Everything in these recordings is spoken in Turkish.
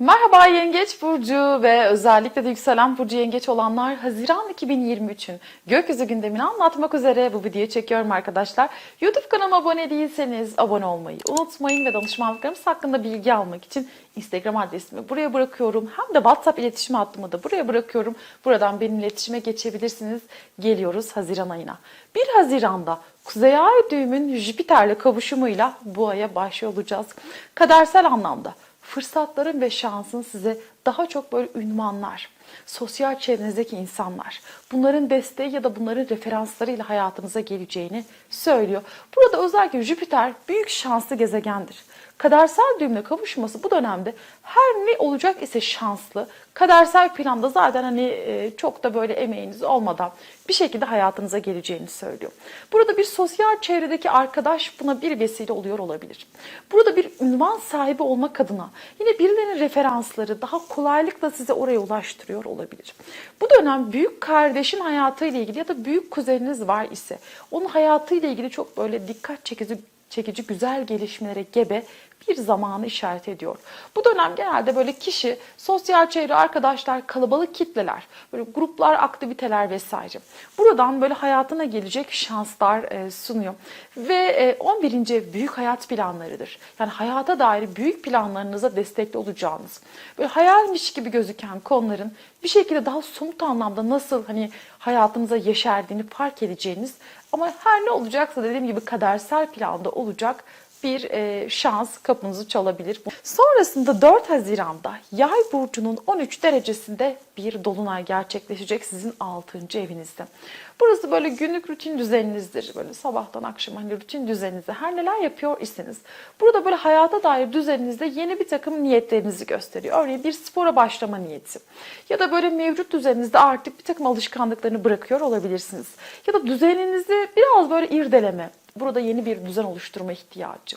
Merhaba Yengeç Burcu ve özellikle de yükselen Burcu Yengeç olanlar Haziran 2023'ün gökyüzü gündemini anlatmak üzere bu videoyu çekiyorum arkadaşlar. YouTube kanalıma abone değilseniz abone olmayı unutmayın ve danışmanlıklarımız hakkında bilgi almak için Instagram adresimi buraya bırakıyorum. Hem de WhatsApp iletişim hattımı da buraya bırakıyorum. Buradan benimle iletişime geçebilirsiniz. Geliyoruz Haziran ayına. 1 Haziran'da Kuzey Ay düğümün Jüpiter'le kavuşumuyla bu aya başlıyor olacağız. Kadersel anlamda fırsatların ve şansın size daha çok böyle ünvanlar, sosyal çevrenizdeki insanlar, bunların desteği ya da bunların referanslarıyla hayatınıza geleceğini söylüyor. Burada özellikle Jüpiter büyük şanslı gezegendir. Kadersel düğümle kavuşması bu dönemde her ne olacak ise şanslı. Kadersel planda zaten hani e, çok da böyle emeğiniz olmadan bir şekilde hayatınıza geleceğini söylüyor. Burada bir sosyal çevredeki arkadaş buna bir vesile oluyor olabilir. Burada bir ünvan sahibi olmak adına yine birilerinin referansları daha kolaylıkla size oraya ulaştırıyor olabilir. Bu dönem büyük kardeşin hayatıyla ilgili ya da büyük kuzeniniz var ise onun hayatıyla ilgili çok böyle dikkat çekici çekici güzel gelişmelere gebe bir zamanı işaret ediyor. Bu dönem genelde böyle kişi, sosyal çevre, arkadaşlar, kalabalık kitleler, böyle gruplar, aktiviteler vesaire. Buradan böyle hayatına gelecek şanslar e, sunuyor. Ve e, 11. büyük hayat planlarıdır. Yani hayata dair büyük planlarınıza destekli olacağınız, böyle hayalmiş gibi gözüken konuların bir şekilde daha somut anlamda nasıl hani hayatınıza yeşerdiğini fark edeceğiniz ama her ne olacaksa dediğim gibi kadersel planda olacak bir e, şans kapınızı çalabilir. Sonrasında 4 Haziran'da Yay burcunun 13 derecesinde bir dolunay gerçekleşecek sizin 6. evinizde. Burası böyle günlük rutin düzeninizdir. Böyle sabahtan akşama hani rutin düzeninizde her neler yapıyor iseniz. Burada böyle hayata dair düzeninizde yeni bir takım niyetlerinizi gösteriyor. Örneğin bir spora başlama niyeti. Ya da böyle mevcut düzeninizde artık bir takım alışkanlıklarını bırakıyor olabilirsiniz. Ya da düzeninizi biraz böyle irdeleme, burada yeni bir düzen oluşturma ihtiyacı.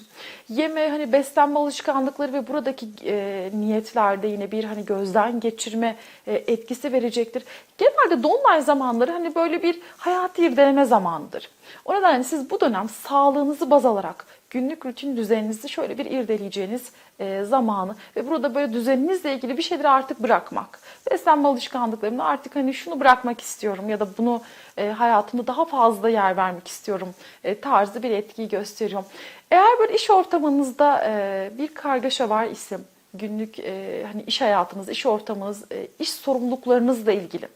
Yeme, hani beslenme alışkanlıkları ve buradaki e, niyetlerde yine bir hani gözden geçirme e, etkisi verecektir. Genelde dolunay zamanları hani böyle bir hayatı irdeleme zamanıdır. O nedenle siz bu dönem sağlığınızı baz alarak günlük rutin düzeninizi şöyle bir irdeleyeceğiniz e, zamanı ve burada böyle düzeninizle ilgili bir şeyleri artık bırakmak. Beslenme alışkanlıklarımda artık hani şunu bırakmak istiyorum ya da bunu e, hayatımda daha fazla yer vermek istiyorum e, tarzı bir etkiyi gösteriyor. Eğer böyle iş ortamınızda e, bir kargaşa var ise günlük e, hani iş hayatınız, iş ortamınız, e, iş sorumluluklarınızla ilgili.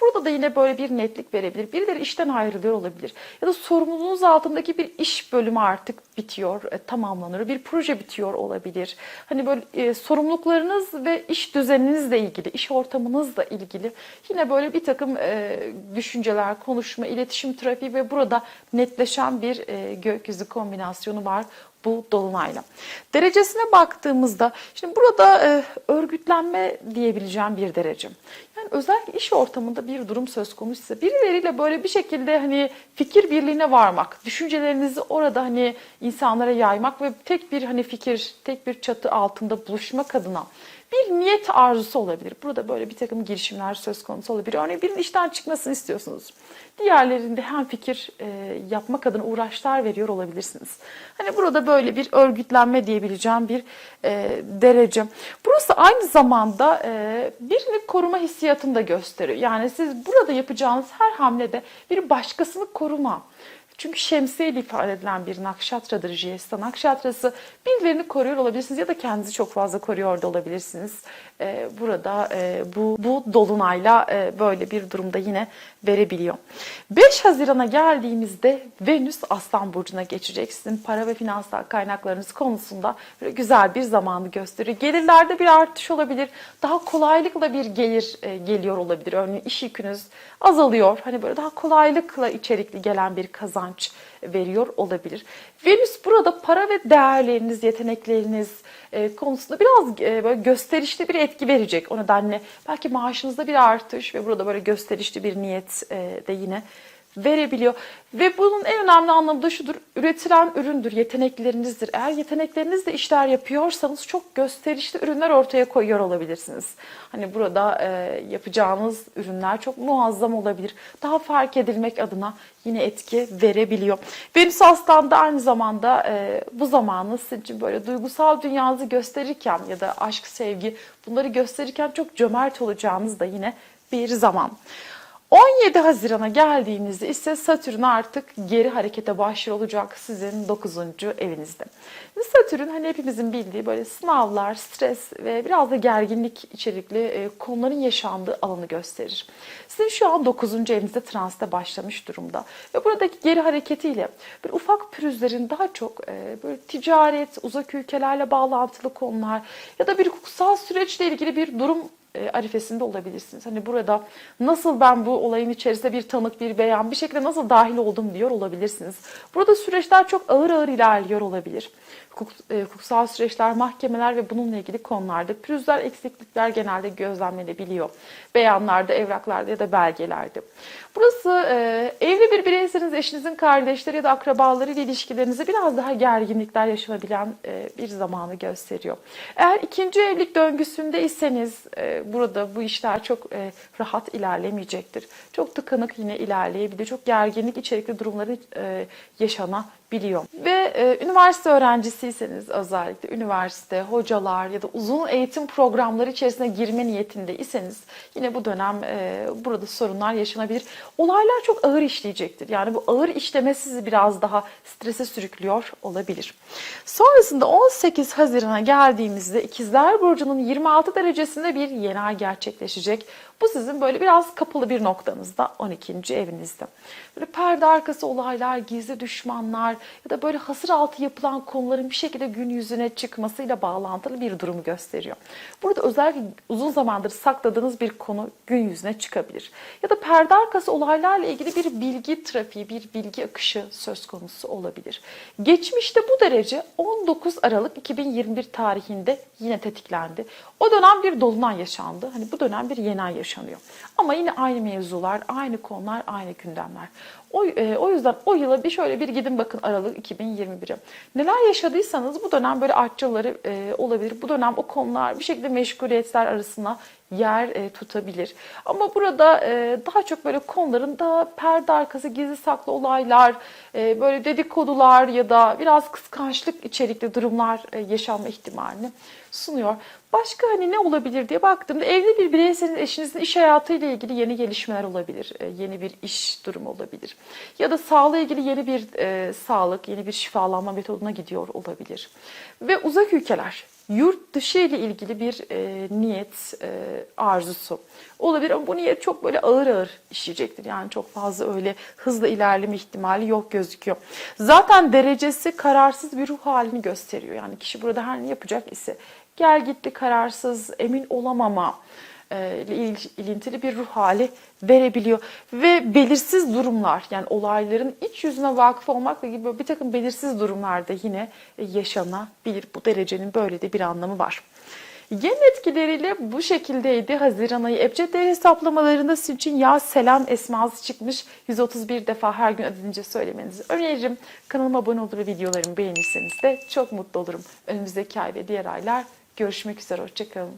Burada da yine böyle bir netlik verebilir. Birileri işten ayrılıyor olabilir. Ya da sorumluluğunuz altındaki bir iş bölümü artık bitiyor, e, tamamlanıyor. Bir proje bitiyor olabilir. Hani böyle e, sorumluluklarınız ve iş düzeninizle ilgili, iş ortamınızla ilgili yine böyle bir takım e, düşünceler, konuşma, iletişim trafiği ve burada netleşen bir e, gökyüzü kombinasyonu var bu dolunayla. Derecesine baktığımızda şimdi burada e, örgütlenme diyebileceğim bir derece. Yani özellikle iş ortamında bir durum söz konusuysa birileriyle böyle bir şekilde hani fikir birliğine varmak, düşüncelerinizi orada hani insanlara yaymak ve tek bir hani fikir, tek bir çatı altında buluşmak adına bir niyet arzusu olabilir. Burada böyle bir takım girişimler söz konusu olabilir. Örneğin birinin işten çıkmasını istiyorsunuz. Diğerlerinde hem fikir e, yapmak adına uğraşlar veriyor olabilirsiniz. Hani burada böyle bir örgütlenme diyebileceğim bir e, derece. Burası aynı zamanda e, birini koruma hissiyatını da gösteriyor. Yani siz burada yapacağınız her hamlede bir başkasını koruma, çünkü şemsiye ile ifade edilen bir nakşatradır Jiyesta. Nakşatrası birilerini koruyor olabilirsiniz ya da kendinizi çok fazla koruyor da olabilirsiniz. Ee, burada e, bu, bu dolunayla e, böyle bir durumda yine verebiliyor. 5 Haziran'a geldiğimizde Venüs Aslan Burcu'na geçecek. Sizin para ve finansal kaynaklarınız konusunda böyle güzel bir zamanı gösteriyor. Gelirlerde bir artış olabilir. Daha kolaylıkla bir gelir e, geliyor olabilir. Örneğin iş yükünüz azalıyor. Hani böyle daha kolaylıkla içerikli gelen bir kazanç veriyor olabilir. Venüs burada para ve değerleriniz, yetenekleriniz e, konusunda biraz e, böyle gösterişli bir etki verecek. O nedenle belki maaşınızda bir artış ve burada böyle gösterişli bir niyet e, de yine verebiliyor. Ve bunun en önemli anlamı da şudur. Üretilen üründür, yeteneklerinizdir. Eğer yeteneklerinizle işler yapıyorsanız çok gösterişli ürünler ortaya koyuyor olabilirsiniz. Hani burada e, yapacağınız ürünler çok muazzam olabilir. Daha fark edilmek adına yine etki verebiliyor. Venüs Aslan da aynı zamanda e, bu zamanı sizin için böyle duygusal dünyanızı gösterirken ya da aşk, sevgi bunları gösterirken çok cömert olacağınız da yine bir zaman. 17 Haziran'a geldiğinizde ise Satürn artık geri harekete başlıyor olacak sizin 9. evinizde. Satürn hani hepimizin bildiği böyle sınavlar, stres ve biraz da gerginlik içerikli e, konuların yaşandığı alanı gösterir. Sizin şu an 9. evinizde transite başlamış durumda. Ve buradaki geri hareketiyle bir ufak pürüzlerin daha çok e, böyle ticaret, uzak ülkelerle bağlantılı konular ya da bir hukuksal süreçle ilgili bir durum e, arifesinde olabilirsiniz. Hani burada nasıl ben bu olayın içerisinde bir tanık, bir beyan, bir şekilde nasıl dahil oldum diyor olabilirsiniz. Burada süreçler çok ağır ağır ilerliyor olabilir. Hukuk, e, hukuksal süreçler, mahkemeler ve bununla ilgili konularda pürüzler, eksiklikler genelde gözlemlenebiliyor. Beyanlarda, evraklarda ya da belgelerde. Burası e, evli bir bireyseniz eşinizin kardeşleri ya da akrabaları ile ilişkilerinizde biraz daha gerginlikler yaşanabilen e, bir zamanı gösteriyor. Eğer ikinci evlilik döngüsündeyseniz e, burada bu işler çok e, rahat ilerlemeyecektir. Çok tıkanık yine ilerleyebilir. Çok gerginlik içerikli durumları yaşanabiliyor. Ve üniversite öğrencisiyseniz özellikle üniversite, hocalar ya da uzun eğitim programları içerisine girme niyetindeyseniz yine bu dönem burada sorunlar yaşanabilir. Olaylar çok ağır işleyecektir. Yani bu ağır işleme sizi biraz daha strese sürüklüyor olabilir. Sonrasında 18 Haziran'a geldiğimizde İkizler Burcu'nun 26 derecesinde bir yeni ay gerçekleşecek. Bu sizin böyle biraz kapalı bir noktanızda 12. evinizde. Böyle perde arkası olaylar, gizli düşmanlar ya da böyle hasır altı yapılan konuların bir şekilde gün yüzüne çıkmasıyla bağlantılı bir durumu gösteriyor. Burada özellikle uzun zamandır sakladığınız bir konu gün yüzüne çıkabilir. Ya da perde arkası olaylarla ilgili bir bilgi trafiği, bir bilgi akışı söz konusu olabilir. Geçmişte bu derece 19 Aralık 2021 tarihinde yine tetiklendi. O dönem bir dolunay yaşandı. Hani bu dönem bir yeni ay yaşanıyor. Ama yine aynı mevzular, aynı konular, aynı gündemler. O, e, o yüzden o yıla bir şöyle bir gidin bakın Aralık 2021'e. Neler yaşadıysanız bu dönem böyle artçaları e, olabilir. Bu dönem o konular bir şekilde meşguliyetler arasına yer e, tutabilir. Ama burada e, daha çok böyle konuların daha perde arkası gizli saklı olaylar, e, böyle dedikodular ya da biraz kıskançlık içerikli durumlar e, yaşanma ihtimalini sunuyor. Başka hani ne olabilir diye baktığımda evli bir bireyseniz eşinizin iş hayatıyla ilgili yeni gelişmeler olabilir. E, yeni bir iş durumu olabilir. Ya da sağlığı ilgili yeni bir e, sağlık, yeni bir şifalanma metoduna gidiyor olabilir. Ve uzak ülkeler, yurt dışı ile ilgili bir e, niyet e, arzusu olabilir ama bu niyet çok böyle ağır ağır işleyecektir. Yani çok fazla öyle hızlı ilerleme ihtimali yok gözüküyor. Zaten derecesi kararsız bir ruh halini gösteriyor. Yani kişi burada her ne yapacak ise gel gitti kararsız, emin olamama ile il- ilintili bir ruh hali verebiliyor. Ve belirsiz durumlar yani olayların iç yüzüne vakıf olmakla gibi bir takım belirsiz durumlarda yine e, yaşanabilir. Bu derecenin böyle de bir anlamı var. Gen etkileriyle bu şekildeydi. Haziran ayı Ebced hesaplamalarında sizin için ya selam esması çıkmış. 131 defa her gün adedince söylemenizi öneririm. Kanalıma abone olur ve videolarımı beğenirseniz de çok mutlu olurum. Önümüzdeki ay ve diğer aylar görüşmek üzere. Hoşçakalın.